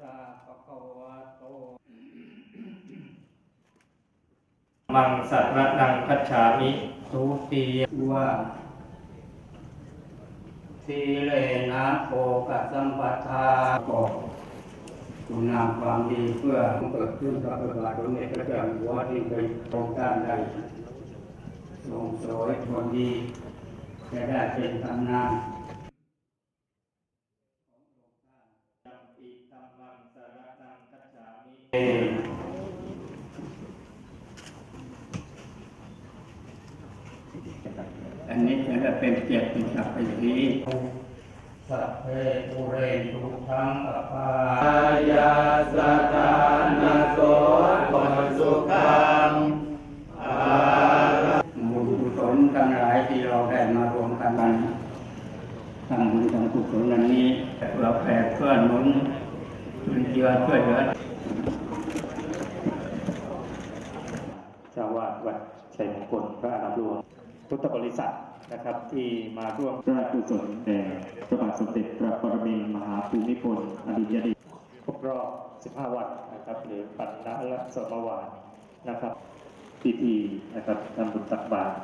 สะภะคะวะโตมังสัรนังคัจฉามิทุติยว่าสีเลนะโภกสัมปทาบอกคุณงามความดีเพื่อเกิดขึ้นกับพระบาทสมเด็จพระเจ้าอยู่หัวที่เป็นโครงการใดทรงสวยผลดี จะได้เป็นตำนาน อันนี้จะเป็นเกียรติศักดิ์ศรีสัพเพปุเรนทุกขังอภายาสถานาโสปสุขังอาบุญกุศลทั้งหลายที่เราได้มารวมกันนั้นทำบุญทำกุศลอันนี้เราแผ่เพื่อนุน นจุนเจือช่วยเหลือเจ้าวาดวัดชัยมงคลพระอารามหลวงพุทธบริษัทนะครับที่มาร่วมพระราชกุศลแด่พระบาทสมเด็จพระปรมินทรมหาภูมิพลอดุลยเดชครบรอบ 15 วันนะครับหรือปันนละสมวานนะครับพิธีนะครับทำบุญตักบาตร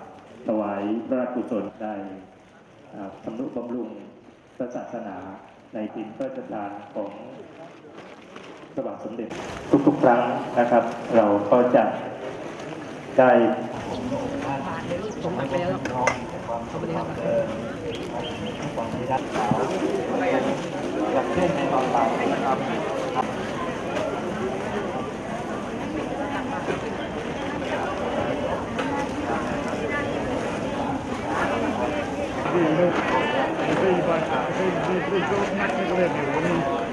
ถวายพระราชกุศลได้ทำนุบำรุงพระศาสนาในทินพระราชทานของ พระบาทสมเด็จทุกๆครั้งนะครับ เราก็จะได้